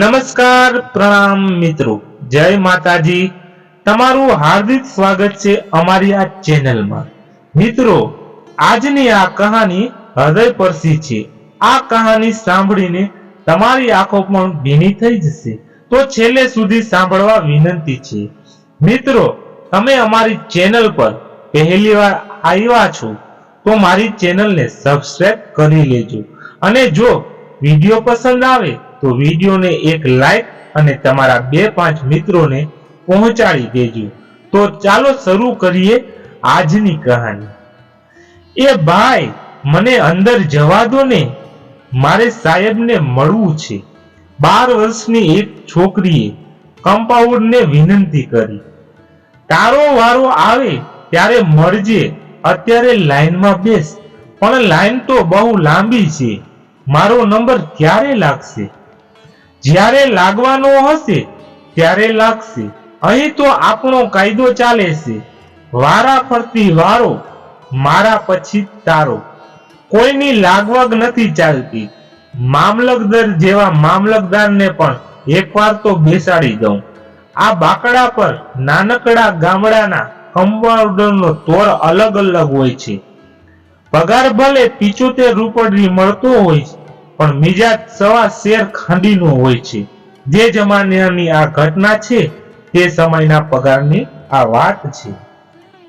નમસ્કાર પ્રણામ મિત્રો. જય માતાજી. તમારું હાર્દિક સ્વાગત છે અમારી આ ચેનલમાં. મિત્રો, આજની આ કહાની હૃદયસ્પર્શી છે. આ કહાની સાંભળીને તમારી આંખો પણ ભીની થઈ જશે. તો છેલ્લે સુધી સાંભળવા વિનંતી છે. મિત્રો, તમે અમારી ચેનલ પર પહેલી વાર આવ્યા છો, તો મારી ચેનલને સબસ્ક્રાઇબ કરી લેજો. અને જો વીડિયો પસંદ આવે તો વિડીયોને એક લાઈક અને તમારા બે પાંચ મિત્રોને પહોંચાડી દેજો. તો ચાલો શરૂ કરીએ આજની કહાની. એ ભાઈ મને અંદર જવા દો ને, મારે સાહેબને મળવું છે. બાર વર્ષની એક છોકરીએ કમ્પાઉન્ડને વિનંતી કરી. તારો વારો આવે ત્યારે મળજે, અત્યારે લાઈનમાં બેસ. પણ લાઈન તો બહુ લાંબી છે. મારો નંબર ક્યારે લાગશે? જ્યારે લાગવાનો હશે, ત્યારે લાગશે. અહીં તો આપણો કાયદો ચાલે છે. વારા ફરતી વારો, મારા પછી તારો. કોઈની લાગવગ નથી ચાલતી. મામલતદાર જેવા મામલતદારને પણ એકવાર તો બેસાડી દઉં. આ બાકડા પર નાનકડા ગામડાના કમ્પાઉન્ડરનો તોડ અલગ અલગ હોય છે. પગાર ભલે પિચોતેર રૂપડી મળતો હોય પણ મિજાજ સવા શેર ખાંડીનો હોય છે. જે જમાનાની આ ઘટના છે, તે સમયના પગારની આ વાત છે.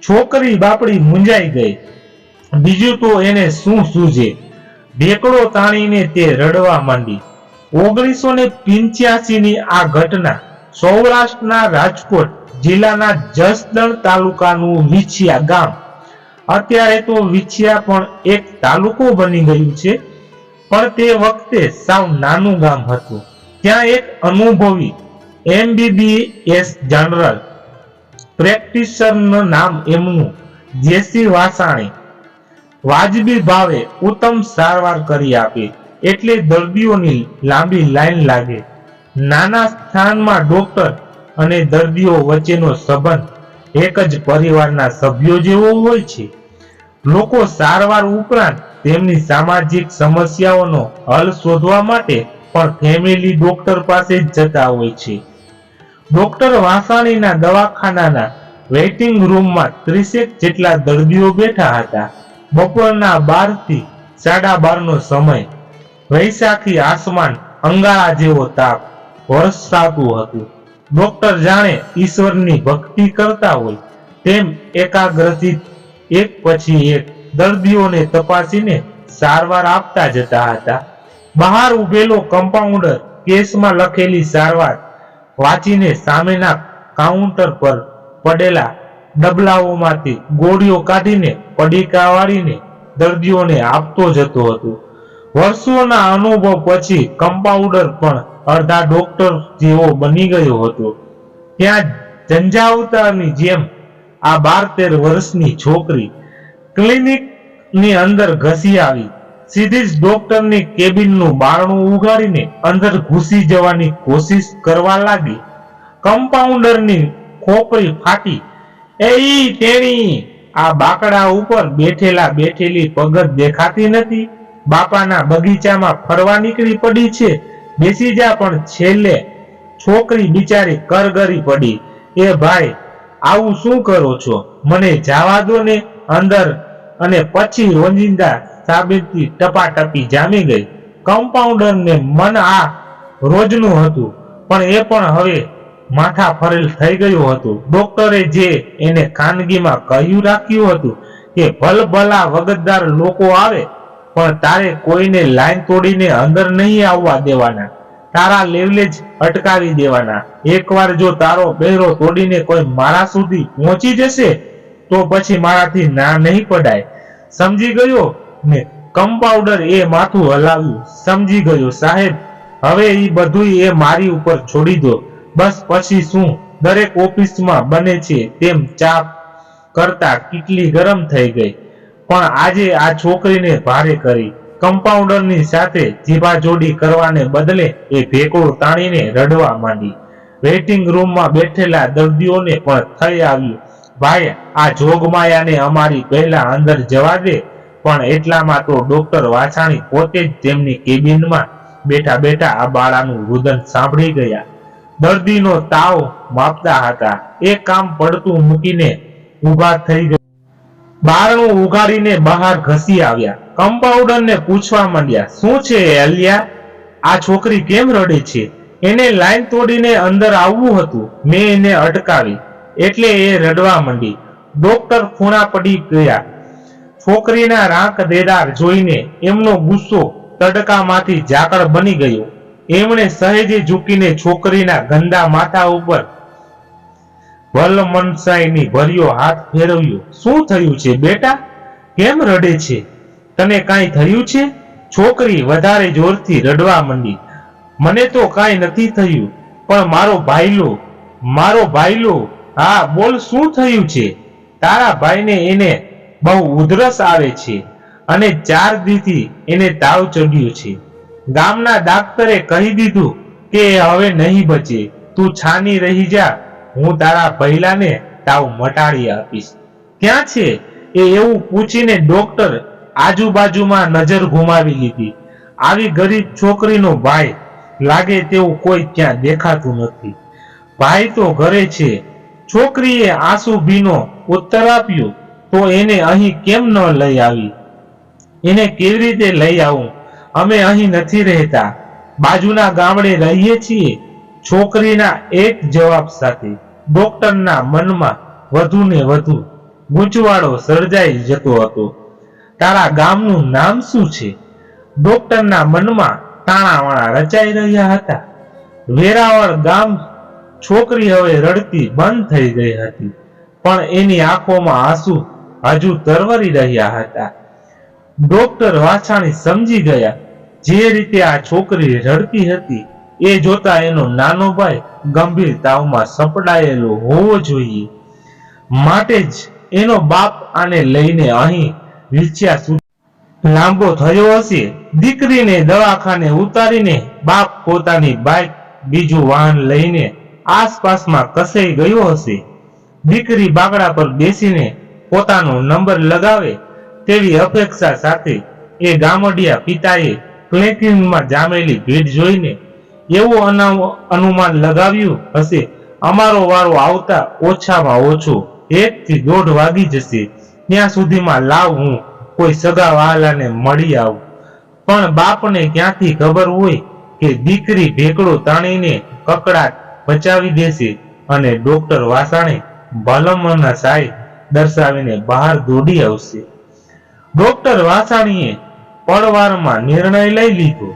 છોકરી બાપડી મુંજાઈ ગઈ. બીજું તો એને શું સૂઝે? ઢેકડો તાણીને તે રડવા માંડી. ઓગણીસો ને પિંચ્યાસી ની આ ઘટના સૌરાષ્ટ્રના રાજકોટ જિલ્લાના જસદણ તાલુકાનું વિછિયા ગામ. અત્યારે તો વિછિયા પણ એક તાલુકો બની ગયું છે. પણ તે વખતે સાવ નાનું ગામ હતું. ત્યાં એક અનુભવી એમબીબીએસ જનરલ પ્રેક્ટિશનરનું નામ એમનું જેસી વાસાણી વાજબી ભાવે ઉત્તમ સારવાર કરી આપે એટલે દર્દીઓની લાંબી લાઈન લાગે. નાના સ્થાનમાં ડોક્ટર અને દર્દીઓ વચ્ચેનો સંબંધ એક જ પરિવારના સભ્યો જેવો હોય છે. લોકો સારવાર ઉપરાંત તેમની સામાજિક સમસ્યાઓનો હલ શોધવા માટે પણ ફેમિલી ડોક્ટર પાસે જતા હોય છે. ડોક્ટર વાસાણીના દવાખાનાના વેઇટિંગ રૂમમાં ત્રીસેક જેટલા દર્દીઓ બેઠા હતા. બપોરના બારથી સાડા બાર નો સમય. વૈશાખી આસમાન અંગારા જેવો તાપ વરસાતું હતું. ડોક્ટર જાણે ઈશ્વરની ભક્તિ કરતા હોય તેમ એકાગ્રથી એક પછી એક દર્દીઓને તપાસીને સારવાર આપતા જતા હતા. બહાર ઉભેલો કમ્પાઉન્ડર કેસમાં લખેલી સારવાર વાંચીને સામેના કાઉન્ટર પર પડેલા ડબલાઓમાંથી ગોળીઓ કાઢીને પડીકા વાળીને દર્દીઓને આપતો જતો હતો. વર્ષોના અનુભવ પછી કમ્પાઉન્ડર પણ અડધા ડોક્ટર જેવો બની ગયો હતો. ત્યાં જંજાવતાની જેમ આ બાર તેર વર્ષની છોકરી ક્લિનિકની અંદર ઘસી આવી. સીધી જ ડોક્ટરની કેબિનનું બારણું ઉગાડીને અંદર ઘૂસી જવાની કોશિશ કરવા લાગી. કમ્પાઉન્ડરની ખોપરી ફાટી. એ તેણી આ બાકડા ઉપર બેઠેલા બેઠેલી પગત દેખાતી નથી. બાપાના બગીચામાં ફરવા નીકળી પડી છે. બેસી જા પણ છેલ્લે. છોકરી બિચારી કરગરી પડી. એ ભાઈ, આવું શું કરો છો? મને જાવા દો ને. અંદર અને પછી રોજિંદા સાબિતી ટપાટપી જામી ગઈ. કમ્પાઉન્ડરને મન આ રોજનું હતું, પણ એ પણ હવે માથા ફરેલ થઈ ગયું હતું. ડોક્ટરે જે એને ખાનગીમાં કહ્યું રાખ્યું હતું કે, ભલભલા વગતદાર લોકો આવે, પણ તારે કોઈને લાઈન તોડીને અંદર નહીં આવવા દેવાના. તારા લેવલે જ અટકાવી દેવાના. એકવાર જો તારો બહેરો તોડીને કોઈ મારા સુધી પહોંચી જશે તો પછી મારાથી ના નહીં પડાય. સમજી ગયો? ને કમ્પાઉન્ડર એ માથું હલાવ્યું. સમજી ગયો, સાહેબ. હવે એ બધું એ મારી ઉપર છોડી દો. બસ પછી શું? દરેક ઓફિસમાં બને છે તેમ ચા કરતા કેટલી ગરમ થઈ ગઈ. પણ આજે આ છોકરીને ભારે કરી. કમ્પાઉન્ડરની સાથે જીભાજોડી કરવાને બદલે એ ભેકડો તાણીને રડવા માંડી. વેઇટિંગ રૂમમાં બેઠેલા દર્દીઓને પણ થઈ આવ્યું. ભાઈ, આ જોગમાયાને અમારી પહેલા અંદર જવા દે, પણ એટલામાં તો ડોક્ટર વાછાણી પોતે જ તેમની કેબિનમાં બેઠા બેઠા આ બાળાનું રુદન સાંભળી ગયા. દર્દીનો તાવ માપતા હતા. એ કામ પડતું મૂકીને ઊભા થઈ ગયા. બારણું ઉગાડીને બહાર ઘસી આવ્યા. કમ્પાઉન્ડરને પૂછવા માંડ્યા, શું છે અલિયા? આ છોકરી કેમ રડે છે? એને લાઈન તોડીને અંદર આવવું હતું. મેં એને અટકાવી. એટલે એ રડવા માંડી. ડોક્ટર ખૂણા પડી ગયા. છોકરીના રાંક દેદાર જોઈને એમનો ગુસ્સો તડકામાંથી ઝાકળ બની ગયો. એમણે સહેજે ઝૂકીને છોકરીના ગંદા માથા ઉપર વલમનસાઈની ભર્યો હાથ ફેરવ્યો. શું થયું છે બેટા? કેમ રડે છે? તને કાંઈ થયું છે? છોકરી વધારે જોરથી રડવા માંડી. મને તો કાંઈ નથી થયું, પણ મારો ભાઈલો મારો ભાઈલો હા, બોલ શું થયું છે? તારા ભાઈને એને બહુ ઉધરસ આવે છે અને ચાર દીથી એને તાવ ચડ્યો છે. ગામના ડાક્ટરે કહી દીધું કે હવે નહીં બચે. તું છાની રહી જા. હું તારા ભૈલાને તાવ મટાડી આપીશ. ક્યાં છે? એ એવું પૂછીને ડોક્ટર આજુબાજુમાં નજર ઘુમાવી લીધી. આવી ગરીબ છોકરીનો ભાઈ લાગે તેવું કોઈ ત્યાં દેખાતું નથી. ભાઈ તો ઘરે છે. છોકરીએ આંસુ ભીનો ઉત્તર આપ્યો, તો એને અહીં કેમ ન લઈ આવી? એને કેવી રીતે લઈ આવું? અમે અહીં નથી રહેતા. બાજુના ગામડે રહીએ છીએ. છોકરીના એક જવાબ સાથે ડોક્ટરના મનમાં વધુ ને વધુ ગૂંચવાડો સર્જાઈ જતો હતો. તારા ગામનું નામ શું છે? ડોક્ટરના મનમાં તાણાવાણા રચાઈ રહ્યા હતા. વેરાવળ ગામ છોકરી હવે રડતી બંધ થઈ ગઈ હતી. પણ એની આંખોમાં આંસુ હજુ તરવરી રહ્યા હતા. ડોક્ટર વાછાણી સમજી ગયા જે રીતે આ છોકરી રડતી હતી, એ જોતા એનો નાનો ભાઈ ગંભીર તાવમાં સપડાયેલો હોવો જોઈએ. માટે જ એનો બાપ આને લઈને અહીં વિછ્યા સુધી લાંબો થયો હશે. દીકરીને દવાખાને ઉતારીને બાપ પોતાની બાઇક બીજું વાહન લઈને આસપાસમાં કસાઈ ગયો હશે. દીકરી બાગડા પર બેસીને પોતાનો નંબર લગાવે તેવી અપેક્ષા સાથે એ ગામડિયા પિતાએ પ્લેટિનમાં જામેલી ભીડ જોઈને એવું અનુમાન લગાવ્યું હશે, અમારો વારો આવતા ઓછામાં ઓછો એક થી દોઢ વાગી જશે. ત્યાં સુધીમાં લાવ હું, કોઈ સગા વાલાને મળી આવું. પણ બાપને ક્યાંથી ખબર હોય કે દીકરી ભેકડો તાણીને કકડાટ બચાવી દેશે અને ડોક્ટર વાસાણે બાલમણના સાય દર્શાવીને બહાર દોડી આવશે. ડોક્ટર વાસાણીએ પળવારમાં નિર્ણય લઈ લીધો.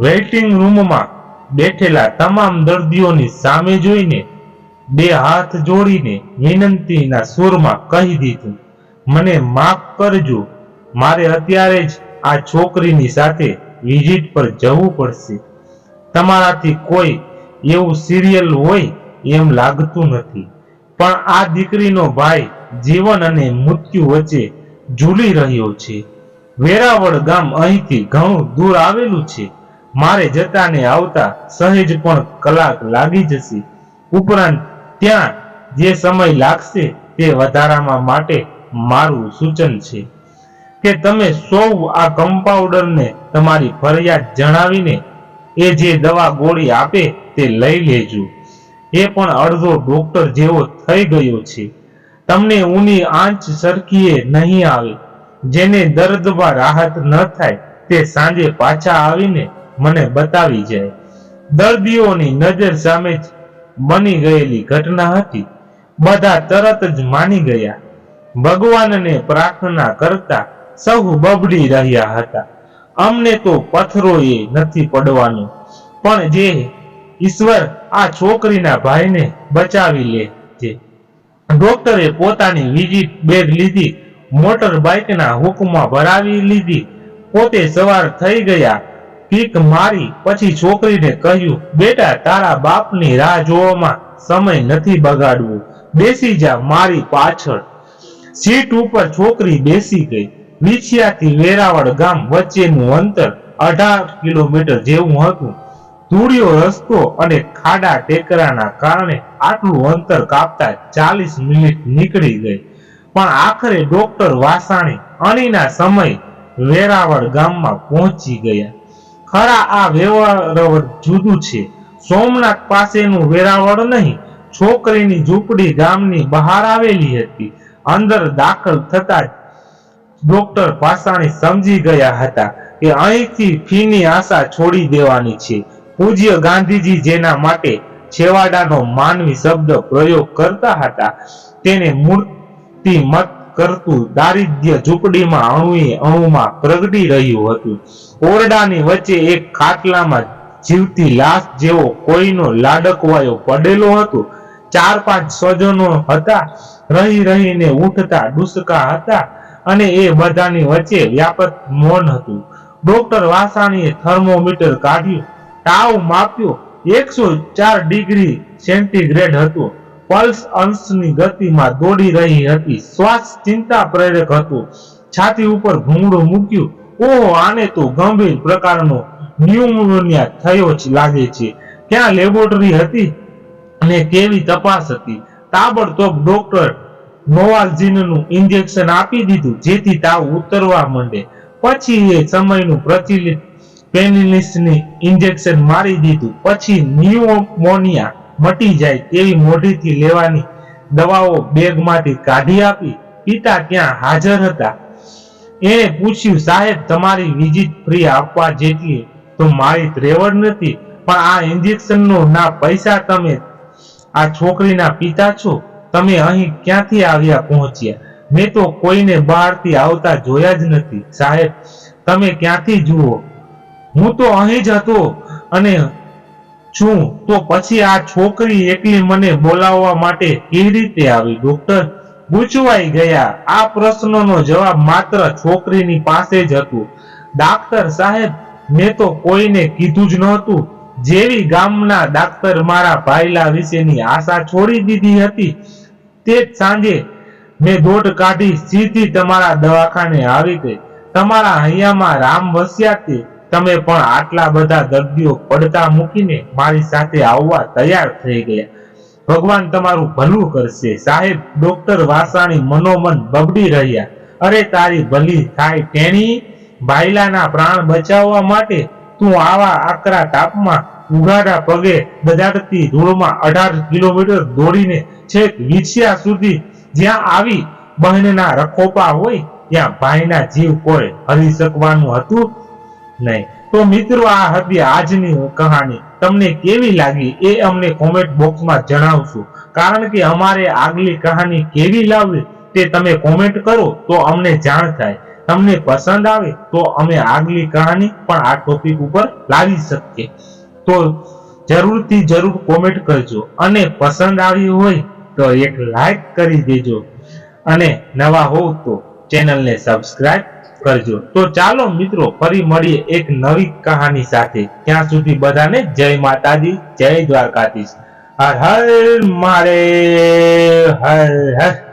વેઇટિંગ રૂમમાં બેઠેલા તમામ દર્દીઓની સામે જોઈને બે હાથ જોડીને વિનંતીના સૂરમાં કહી દીધું, મને માફ કરજો, મારે અત્યારે જ આ છોકરીની સાથે વિઝિટ પર જવું પડશે. તમારાથી કોઈ એવું સિરિયલ હોય એમ લાગતું નથી. પણ આ દીકરીનો ભાઈ જીવન અને મૃત્યુ વચ્ચે ઝૂલી રહ્યો છે. વેરાવળ ગામ અહીંથી ઘણું દૂર આવેલું છે. મારે જતા ને આવતા સહેજ પણ કલાક લાગી જશે. ઉપરાંત ત્યાં જે સમય લાગશે તે વધારામાં માટે મારું સૂચન છે કે તમે સૌ આ કમ્પાઉન્ડરને તમારી ફરિયાદ જણાવીને એ જે દવા ગોળી આપે તે લઈ લેજો. એ પણ અડધો ડોક્ટર જેવો થઈ ગયો છે. તમને ઊની આંચ સરખીએ નહીં આવે. જેને દર્દમાં રાહત ન થાય, તે સાંજે પાછા આવીને મને બતાવી જાય. દર્દીઓની નજર સામે જ બની ગયેલી ઘટના હતી. બધા તરત જ માની ગયા. ભગવાનને પ્રાર્થના કરતા સૌ બબડી રહ્યા હતા. અમને તો પથ્થરોએ નથી પડવાનું. પણ જે ઈશ્વર આ છોકરીના ભાઈને બચાવી લે છે. ડોક્ટરે પોતાની વિઝિટ બેગ લીધી, મોટર બાઇકના હુકમાં ભરાવી લીધી. પોતે સવાર થઈ ગયા, પીક મારી, પછી છોકરીને કહ્યું, બેટા, તારા બાપની રાહ જોવામાં સમય નથી બગાડવું. બેસી જા મારી પાછળ. સીટ ઉપર છોકરી બેસી ગઈ. વિછિયાથી વેરાવળ ગામ વચ્ચેનું અંતર અઢાર કિલોમીટર જેવું હતું. ધૂળિયો રસ્તો અને ખાડા ટેકરાના કારણે આટલું અંતર કાપતા ચાલીસ મિનિટ નીકળી ગઈ. પણ આખરે ડોક્ટર વાસાણી અણીના સમય વેરાવળ ગામમાં પહોંચી ગયા. ખરા આ વેરાવળ જુદું છે. સોમનાથ પાસેનું વેરાવળ નહીં, છોકરીની ઝૂંપડી ગામની બહાર આવેલી હતી. અંદર દાખલ થતા ડોક્ટર પાસાણી સમજી ગયા હતા કે અહીંથી ફીની આશા છોડી દેવાની છે. પૂજ્ય ગાંધીજી જેના માટે છેવાડાનો માનવી શબ્દ પ્રયોગ કરતા હતા. તેને મૂર્તિ મત કરતું દારિદ્ર્ય ઝૂંપડીમાં અણુએ અણુમાં પ્રગટી રહ્યું હતું. ઓરડાની વચ્ચે એક ખાટલામાં જીવતી લાશ જેવો કોઈનો લાડકવાયો પડેલો હતો. ચાર પાંચ સ્વજનો હતા. રહી રહીને ઉઠતા ડુસકા હતા અને એ બધાની વચ્ચે વ્યાપક મૌન હતું. ડોક્ટર વાસાણીએ થર્મોમીટર કાઢ્યું. તાવ માપ્યો એકસો ચાર ડિગ્રી સેન્ટીગ્રેડ હતું. પલ્સ અંશની ગતિમાં દોડી રહી હતી. શ્વાસ ચિંતા પ્રેરક હતું. છાતી ઉપર ભૂંગળું મૂક્યું. ઓહો, આને તો ગંભીર પ્રકારનો ન્યુમોનિયા થયો જ લાગે છે. ક્યાં લેબોરેટરી હતી અને કેવી તપાસ હતી? તાબડતોબ ડોક્ટર નોવાલજીનનું ઇન્જેક્શન આપી દીધું, જેથી તાવ ઉતરવા માંડે. પછી એ સમયનું પ્રચલિત પેનિલિસની ઇન્જેક્શન મારી દીધું. પછી ન્યુમોનિયા મટી જાય તેવી મોઢીથી લેવાની દવાઓ બેગમાંથી કાઢી આપી. પિતા ક્યાં હાજર હતા? એણે પૂછ્યું, સાહેબ, તમારી વિઝિટ ફ્રી આપવા જેટલી તો મારી ત્રેવડ નથી, પણ આ ઇન્જેક્શનનો ના પૈસા તમે આ છોકરીના પિતા છો? તમે અહીં ક્યાંથી આવ્યા પહોંચ્યા? મેં તો કોઈને બહારથી આવતા જોયા જ નથી. સાહેબ, તમે ક્યાંથી જુઓ? હું તો અહીં જ હતો અને છું. તો પછી આ છોકરી એકલી મને બોલાવવા માટે કેવી રીતે આવી? ડોક્ટર ગૂંચવાઈ ગયા. આ પ્રશ્નનો જવાબ માત્ર છોકરીની પાસે જ હતું. ડાક્ટર સાહેબ, મેં તો કોઈને કીધું જ નહોતું. જેવી ગામના ડાક્ટર મારા ભાઈલા વિશેની આશા છોડી દીધી હતી, તે જ સાંજે મેં દોટ કાઢી સીધી તમારા દવાખાને આવી ગઈ. તમારા હૈયામાં રામ વસ્યા તે તમે પણ આટલા બધા દર્દીઓ પડતા મૂકીને મારી સાથે આવવા તૈયાર થઈ ગયા. ભગવાન તમારું ભલું કરશે. સાહેબ, ડોક્ટર વાસાણી મનોમન બબડી રહ્યા. અરે, તારી ભલી થાય તેણી ભાઈલાના પ્રાણ બચાવવા માટે તું આવા આકરા તાપમાં ઉઘાડા પગે દજાડતી ધૂળમાં અઢાર કિલોમીટર દોડીને છેક વિછિયા સુધી જ્યાં આવી બહેનના રખોપા હોય, ત્યાં ભાઈના જીવ કોઈ હરી શકવાનું હતું? નહીં. તો મિત્રો, આ હતી આજની કહાની. તમને કેવી લાગી એ અમને કોમેન્ટ બોક્સમાં જણાવશો. કારણ કે અમારે આગલી કહાની કેવી લાવવી તે તમે કોમેન્ટ કરો તો અમને જાણ થાય. તમને પસંદ આવે તો અમે આગલી કહાની પણ આ ટોપિક ઉપર લાવી શકીએ. તો જરૂરથી જરૂર કોમેન્ટ કરજો. અને પસંદ આવી હોય તો એક લાઈક કરી દેજો. અને નવા હોવ તો ચેનલને સબસ્ક્રાઇબ કરજો. તો ચાલો મિત્રો, ફરી મળીએ એક નવી કહાની સાથે. ત્યાં સુધી બધાને જય માતાજી, જય દ્વારકાધીશ. હર હર મારે હર હર.